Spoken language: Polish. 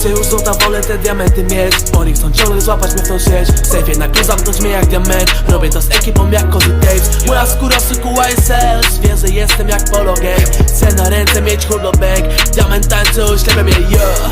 Chcę już złota, wolę te diamenty? Mieć Oni chcą ciągle złapać mnie w tą sieć. Chcę jednak tu zamknąć mnie jak diament. Robię to z ekipą jak Cozy Tapes Moja skóra sykuła sales Wiem, że jestem jak Polo Gang. Chcę na ręce mieć Hugo Bank. Diament tańczy, ślepia mnie, yeah,